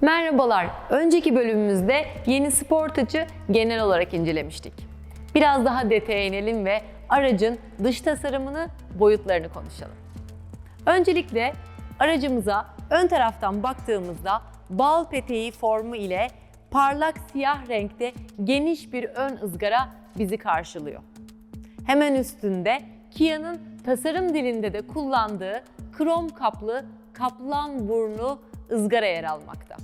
Merhabalar. Önceki bölümümüzde yeni Sportage'ı genel olarak incelemiştik. Biraz daha detaya inelim ve aracın dış tasarımını, boyutlarını konuşalım. Öncelikle aracımıza ön taraftan baktığımızda bal peteği formu ile parlak siyah renkte geniş bir ön ızgara bizi karşılıyor. Hemen üstünde Kia'nın tasarım dilinde de kullandığı krom kaplı kaplan burnu ızgara yer almakta.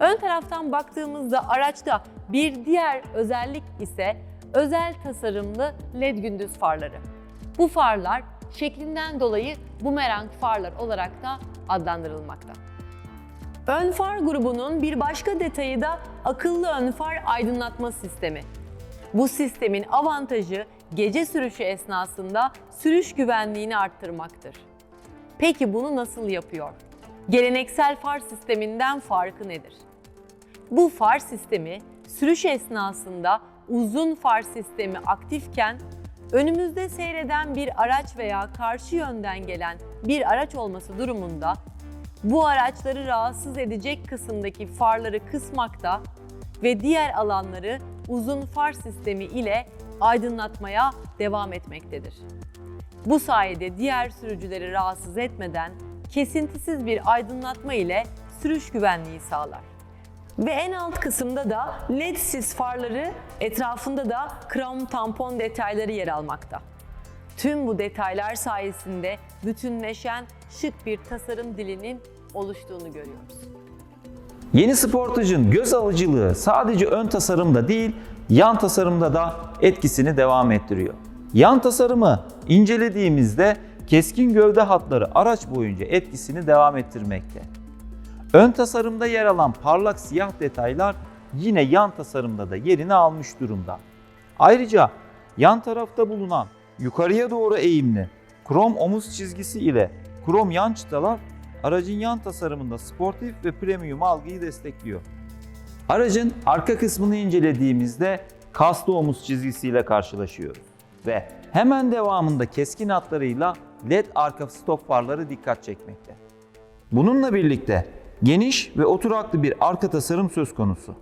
Ön taraftan baktığımızda araçta bir diğer özellik ise özel tasarımlı LED gündüz farları. Bu farlar şeklinden dolayı bumerang farlar olarak da adlandırılmakta. Ön far grubunun bir başka detayı da akıllı ön far aydınlatma sistemi. Bu sistemin avantajı gece sürüşü esnasında sürüş güvenliğini arttırmaktır. Peki bunu nasıl yapıyor? Geleneksel far sisteminden farkı nedir? Bu far sistemi sürüş esnasında uzun far sistemi aktifken önümüzde seyreden bir araç veya karşı yönden gelen bir araç olması durumunda bu araçları rahatsız edecek kısımdaki farları kısmakta ve diğer alanları uzun far sistemi ile aydınlatmaya devam etmektedir. Bu sayede diğer sürücüleri rahatsız etmeden kesintisiz bir aydınlatma ile sürüş güvenliği sağlar. Ve en alt kısımda da led sis farları etrafında da krom tampon detayları yer almakta. Tüm bu detaylar sayesinde bütünleşen şık bir tasarım dilinin oluştuğunu görüyoruz. Yeni Sportage'ın göz alıcılığı sadece ön tasarımda değil, yan tasarımda da etkisini devam ettiriyor. Yan tasarımı incelediğimizde keskin gövde hatları araç boyunca etkisini devam ettirmekte. Ön tasarımda yer alan parlak siyah detaylar yine yan tasarımda da yerini almış durumda. Ayrıca yan tarafta bulunan yukarıya doğru eğimli krom omuz çizgisi ile krom yan çıtalar aracın yan tasarımında sportif ve premium algıyı destekliyor. Aracın arka kısmını incelediğimizde kaslı omuz çizgisiyle karşılaşıyoruz. Ve hemen devamında keskin hatlarıyla LED arka stop farları dikkat çekmekte. Bununla birlikte geniş ve oturaklı bir arka tasarım söz konusu.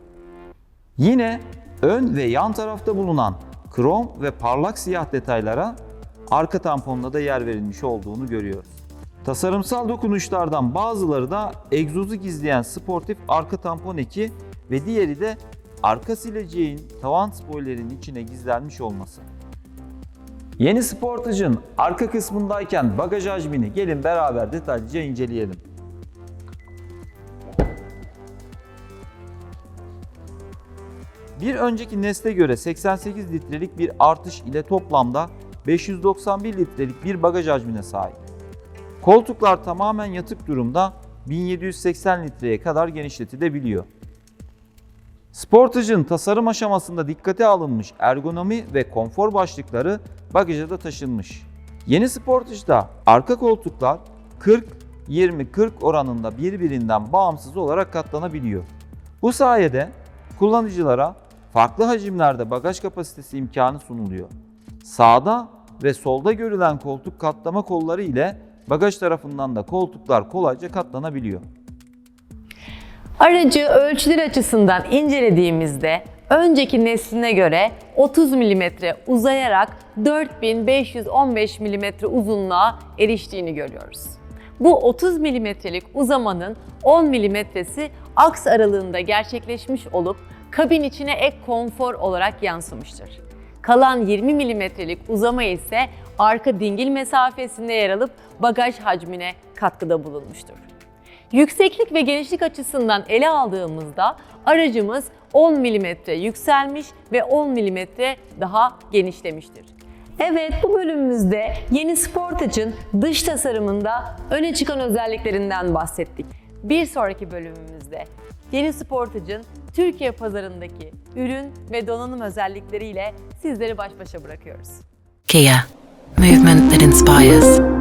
Yine ön ve yan tarafta bulunan krom ve parlak siyah detaylara arka tamponla da yer verilmiş olduğunu görüyoruz. Tasarımsal dokunuşlardan bazıları da egzozu gizleyen sportif arka tampon eki ve diğeri de arka sileceğin tavan spoilerin içine gizlenmiş olması. Yeni Sportage'ın arka kısmındayken bagaj hacmini gelin beraber detaylıca inceleyelim. Bir önceki nesle göre 88 litrelik bir artış ile toplamda 591 litrelik bir bagaj hacmine sahip. Koltuklar tamamen yatık durumda 1780 litreye kadar genişletilebiliyor. Sportage'ın tasarım aşamasında dikkate alınmış ergonomi ve konfor başlıkları bagaja da taşınmış. Yeni Sportage'da arka koltuklar 40-20-40 oranında birbirinden bağımsız olarak katlanabiliyor. Bu sayede kullanıcılara farklı hacimlerde bagaj kapasitesi imkanı sunuluyor. Sağda ve solda görülen koltuk katlama kolları ile bagaj tarafından da koltuklar kolayca katlanabiliyor. Aracı ölçüler açısından incelediğimizde önceki nesline göre 30 mm uzayarak 4515 mm uzunluğa eriştiğini görüyoruz. Bu 30 mm'lik uzamanın 10 mm'si aks aralığında gerçekleşmiş olup kabin içine ek konfor olarak yansımıştır. Kalan 20 mm'lik uzama ise arka dingil mesafesinde yer alıp bagaj hacmine katkıda bulunmuştur. Yükseklik ve genişlik açısından ele aldığımızda aracımız 10 mm yükselmiş ve 10 mm daha genişlemiştir. Evet bu bölümümüzde yeni Sportage'ın dış tasarımında öne çıkan özelliklerinden bahsettik. Bir sonraki bölümümüzde yeni Sportage'ın Türkiye pazarındaki ürün ve donanım özellikleriyle sizleri baş başa bırakıyoruz. Kia, movement that inspires.